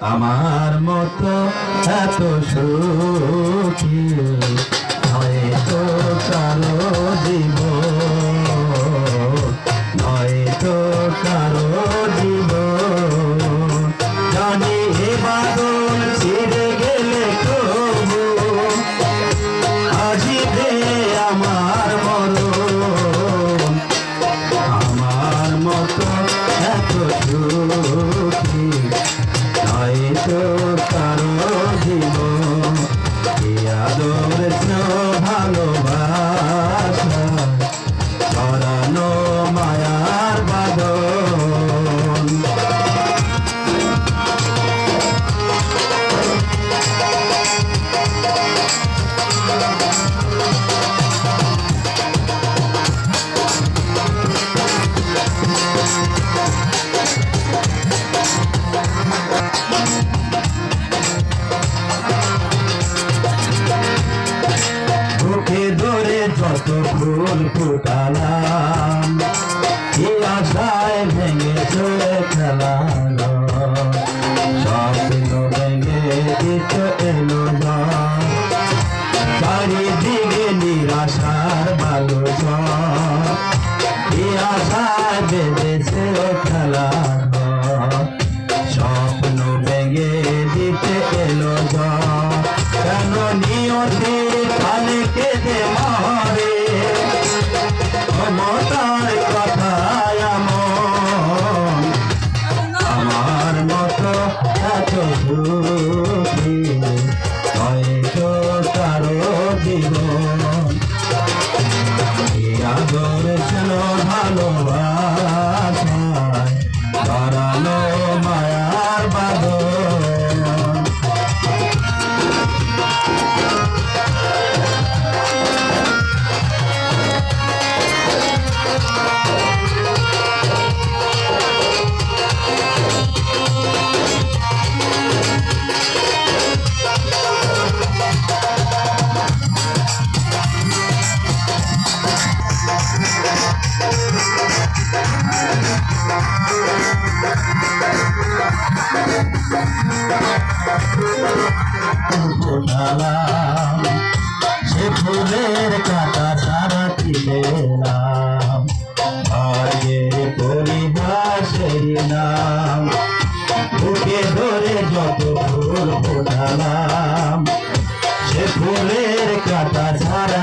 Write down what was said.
আমার মতো এত সুখী। যত ফুল ফুটালাম। কি আশায় ভেঙে চলে খেলালো স্বপ্ন ভেঙে দিত এলো না। চারিদিকে নিরাশার বালু কি আশায় বেঁধেছে স্বপ্ন ভেঙে দিতে এলো কেন নিয়তি এত সে ফুলের কাটা সারা দিলাম ভাগ্যের পরিভাষের নাম, বুকে ধরে যত ফুল ফোটালাম। সে ফুলের কাটা সারা